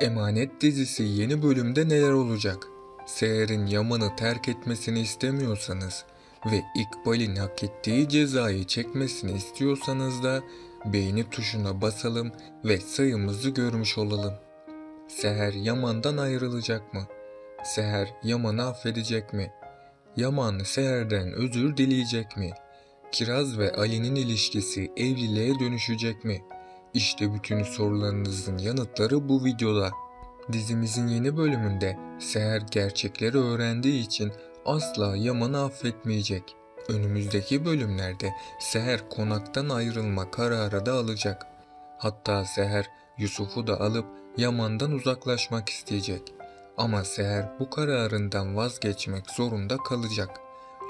Emanet dizisi yeni bölümde neler olacak? Seher'in Yaman'ı terk etmesini istemiyorsanız ve İkbal'in hak ettiği cezayı çekmesini istiyorsanız da beğeni tuşuna basalım ve sayımızı görmüş olalım. Seher Yaman'dan ayrılacak mı? Seher Yaman'ı affedecek mi? Yaman Seher'den özür dileyecek mi? Kiraz ve Ali'nin ilişkisi evliliğe dönüşecek mi? İşte bütün sorularınızın yanıtları bu videoda. Dizimizin yeni bölümünde Seher gerçekleri öğrendiği için asla Yaman'ı affetmeyecek. Önümüzdeki bölümlerde Seher konaktan ayrılma kararı da alacak. Hatta Seher Yusuf'u da alıp Yaman'dan uzaklaşmak isteyecek. Ama Seher bu kararından vazgeçmek zorunda kalacak.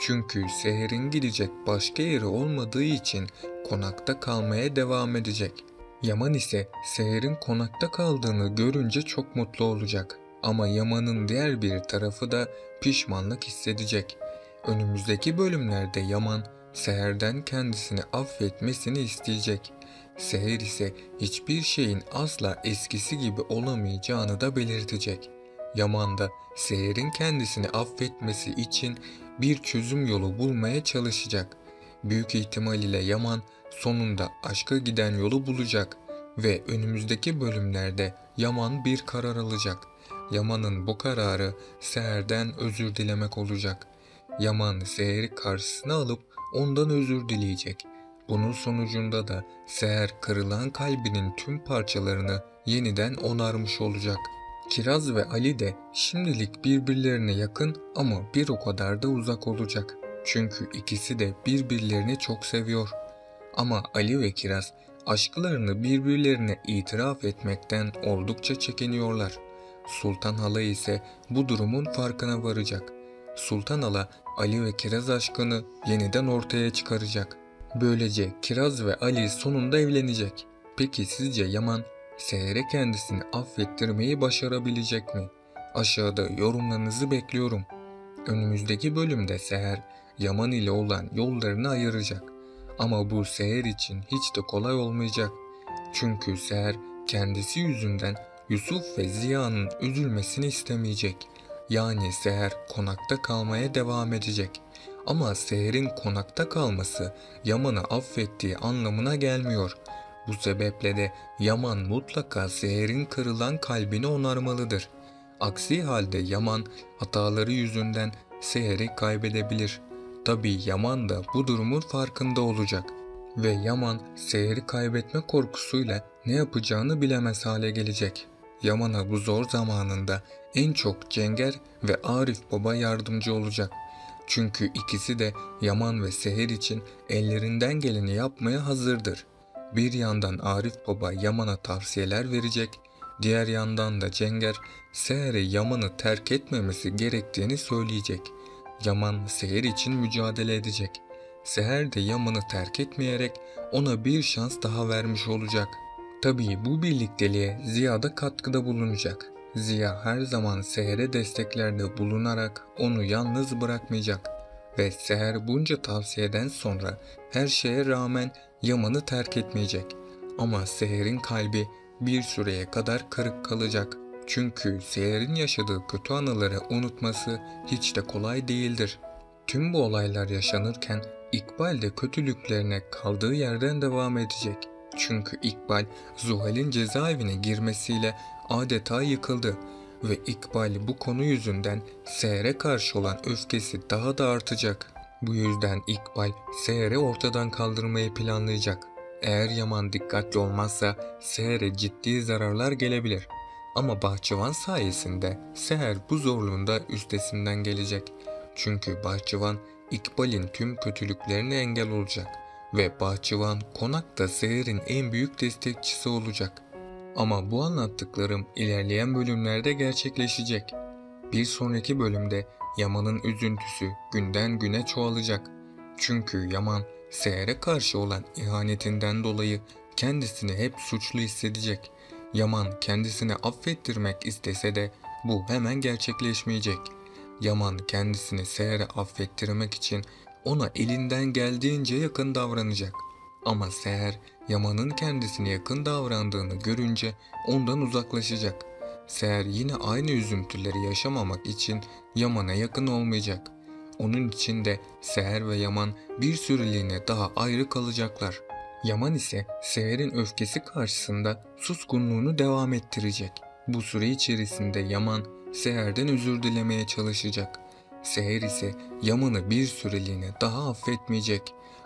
Çünkü Seher'in gidecek başka yeri olmadığı için konakta kalmaya devam edecek. Yaman ise Seher'in konakta kaldığını görünce çok mutlu olacak. Ama Yaman'ın diğer bir tarafı da pişmanlık hissedecek. Önümüzdeki bölümlerde Yaman Seher'den kendisini affetmesini isteyecek. Seher ise hiçbir şeyin asla eskisi gibi olamayacağını da belirtecek. Yaman da Seher'in kendisini affetmesi için bir çözüm yolu bulmaya çalışacak. Büyük ihtimal ile Yaman sonunda aşka giden yolu bulacak ve önümüzdeki bölümlerde Yaman bir karar alacak. Yaman'ın bu kararı Seher'den özür dilemek olacak. Yaman Seher'i karşısına alıp ondan özür dileyecek. Bunun sonucunda da Seher kırılan kalbinin tüm parçalarını yeniden onarmış olacak. Kiraz ve Ali de şimdilik birbirlerine yakın ama bir o kadar da uzak olacak. Çünkü ikisi de birbirlerini çok seviyor. Ama Ali ve Kiraz aşklarını birbirlerine itiraf etmekten oldukça çekiniyorlar. Sultan Hala ise bu durumun farkına varacak. Sultan Hala Ali ve Kiraz aşkını yeniden ortaya çıkaracak. Böylece Kiraz ve Ali sonunda evlenecek. Peki sizce Yaman Seher'e kendisini affettirmeyi başarabilecek mi? Aşağıda yorumlarınızı bekliyorum. Önümüzdeki bölümde Seher Yaman ile olan yollarını ayıracak. Ama bu Seher için hiç de kolay olmayacak. Çünkü Seher kendisi yüzünden Yusuf ve Ziya'nın üzülmesini istemeyecek. Yani Seher konakta kalmaya devam edecek. Ama Seher'in konakta kalması Yaman'ı affettiği anlamına gelmiyor. Bu sebeple de Yaman mutlaka Seher'in kırılan kalbini onarmalıdır. Aksi halde Yaman hataları yüzünden Seher'i kaybedebilir. Tabi Yaman da bu durumun farkında olacak. Ve Yaman Seher'i kaybetme korkusuyla ne yapacağını bilemez hale gelecek. Yaman'a bu zor zamanında en çok Cenger ve Arif Baba yardımcı olacak. Çünkü ikisi de Yaman ve Seher için ellerinden geleni yapmaya hazırdır. Bir yandan Arif Baba Yaman'a tavsiyeler verecek, diğer yandan da Cenger Seher'e Yaman'ı terk etmemesi gerektiğini söyleyecek. Yaman Seher için mücadele edecek. Seher de Yaman'ı terk etmeyerek ona bir şans daha vermiş olacak. Tabii bu birlikteliğe Ziya da katkıda bulunacak. Ziya her zaman Seher'e desteklerde bulunarak onu yalnız bırakmayacak ve Seher bunca tavsiyeden sonra her şeye rağmen Yaman'ı terk etmeyecek. Ama Seher'in kalbi bir süreye kadar kırık kalacak. Çünkü Seher'in yaşadığı kötü anıları unutması hiç de kolay değildir. Tüm bu olaylar yaşanırken İkbal de kötülüklerine kaldığı yerden devam edecek. Çünkü İkbal Zuhal'in cezaevine girmesiyle adeta yıkıldı ve İkbal bu konu yüzünden Seher'e karşı olan öfkesi daha da artacak. Bu yüzden İkbal Seher'i ortadan kaldırmayı planlayacak. Eğer Yaman dikkatli olmazsa Seher'e ciddi zararlar gelebilir. Ama Bahçıvan sayesinde Seher bu zorluğunda üstesinden gelecek. Çünkü Bahçıvan İkbal'in tüm kötülüklerine engel olacak ve Bahçıvan konakta Seher'in en büyük destekçisi olacak. Ama bu anlattıklarım ilerleyen bölümlerde gerçekleşecek. Bir sonraki bölümde Yaman'ın üzüntüsü günden güne çoğalacak. Çünkü Yaman Seher'e karşı olan ihanetinden dolayı kendisini hep suçlu hissedecek. Yaman kendisini affettirmek istese de bu hemen gerçekleşmeyecek. Yaman kendisini Seher'e affettirmek için ona elinden geldiğince yakın davranacak. Ama Seher Yaman'ın kendisine yakın davrandığını görünce ondan uzaklaşacak. Seher yine aynı üzüntüleri yaşamamak için Yaman'a yakın olmayacak. Onun için de Seher ve Yaman bir süreliğine daha ayrı kalacaklar. Yaman ise Seher'in öfkesi karşısında suskunluğunu devam ettirecek. Bu süre içerisinde Yaman Seher'den özür dilemeye çalışacak. Seher ise Yaman'ı bir süreliğine daha affetmeyecek.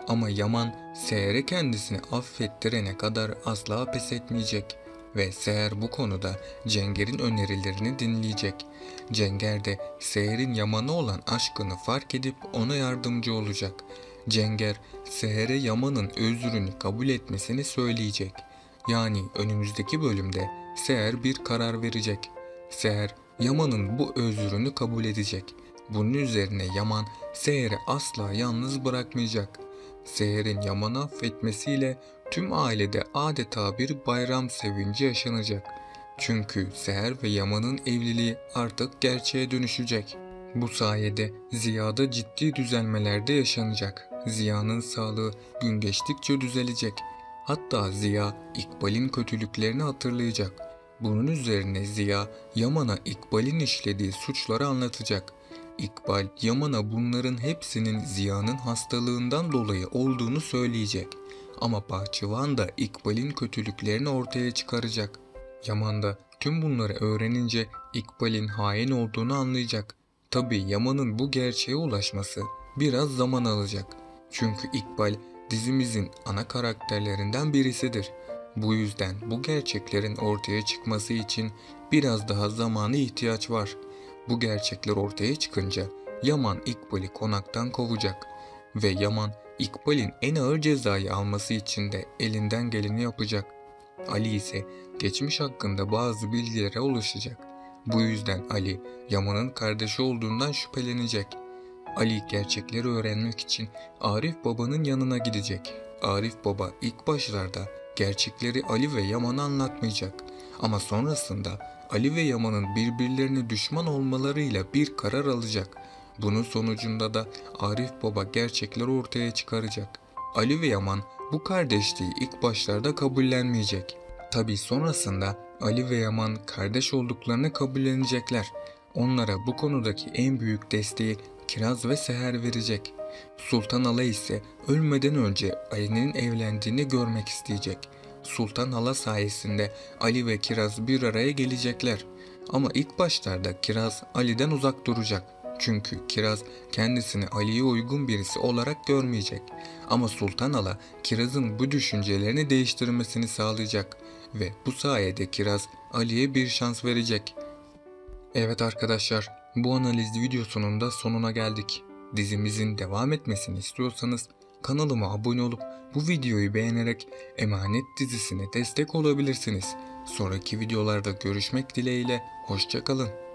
Ama Yaman Seher'e kendisini affettirene kadar asla pes etmeyecek. Ve Seher bu konuda Cenger'in önerilerini dinleyecek. Cenger de Seher'in Yaman'a olan aşkını fark edip ona yardımcı olacak. Cenger, Seher'e Yaman'ın özrünü kabul etmesini söyleyecek. Yani önümüzdeki bölümde Seher bir karar verecek. Seher, Yaman'ın bu özrünü kabul edecek. Bunun üzerine Yaman, Seher'i asla yalnız bırakmayacak. Seher'in Yaman'ı affetmesiyle tüm ailede adeta bir bayram sevinci yaşanacak. Çünkü Seher ve Yaman'ın evliliği artık gerçeğe dönüşecek. Bu sayede Ziya'da ciddi düzelmelerde yaşanacak. Ziya'nın sağlığı gün geçtikçe düzelecek. Hatta Ziya İkbal'in kötülüklerini hatırlayacak. Bunun üzerine Ziya Yaman'a İkbal'in işlediği suçları anlatacak. İkbal Yaman'a bunların hepsinin Ziya'nın hastalığından dolayı olduğunu söyleyecek. Ama bahçıvan da İkbal'in kötülüklerini ortaya çıkaracak. Yaman da tüm bunları öğrenince İkbal'in hain olduğunu anlayacak. Tabi Yaman'ın bu gerçeğe ulaşması biraz zaman alacak. Çünkü İkbal dizimizin ana karakterlerinden birisidir. Bu yüzden bu gerçeklerin ortaya çıkması için biraz daha zamana ihtiyaç var. Bu gerçekler ortaya çıkınca Yaman İkbal'i konaktan kovacak ve Yaman İkbal'in en ağır cezayı alması için de elinden geleni yapacak. Ali ise geçmiş hakkında bazı bilgilere ulaşacak. Bu yüzden Ali Yaman'ın kardeşi olduğundan şüphelenecek. Ali gerçekleri öğrenmek için Arif babanın yanına gidecek. Arif baba ilk başlarda gerçekleri Ali ve Yaman'a anlatmayacak. Ama sonrasında Ali ve Yaman'ın birbirlerine düşman olmalarıyla bir karar alacak. Bunun sonucunda da Arif baba gerçekleri ortaya çıkaracak. Ali ve Yaman bu kardeşliği ilk başlarda kabullenmeyecek. Tabi sonrasında Ali ve Yaman kardeş olduklarını kabullenecekler. Onlara bu konudaki en büyük desteği Kiraz ve Seher verecek. Sultan Ala ise ölmeden önce Ali'nin evlendiğini görmek isteyecek. Sultan Hala sayesinde Ali ve Kiraz bir araya gelecekler. Ama ilk başlarda Kiraz Ali'den uzak duracak. Çünkü Kiraz kendisini Ali'ye uygun birisi olarak görmeyecek. Ama Sultan Ala Kiraz'ın bu düşüncelerini değiştirmesini sağlayacak ve bu sayede Kiraz Ali'ye bir şans verecek. Evet arkadaşlar, bu analiz videosunun da sonuna geldik. Dizimizin devam etmesini istiyorsanız kanalıma abone olup bu videoyu beğenerek Emanet dizisine destek olabilirsiniz. Sonraki videolarda görüşmek dileğiyle, hoşçakalın.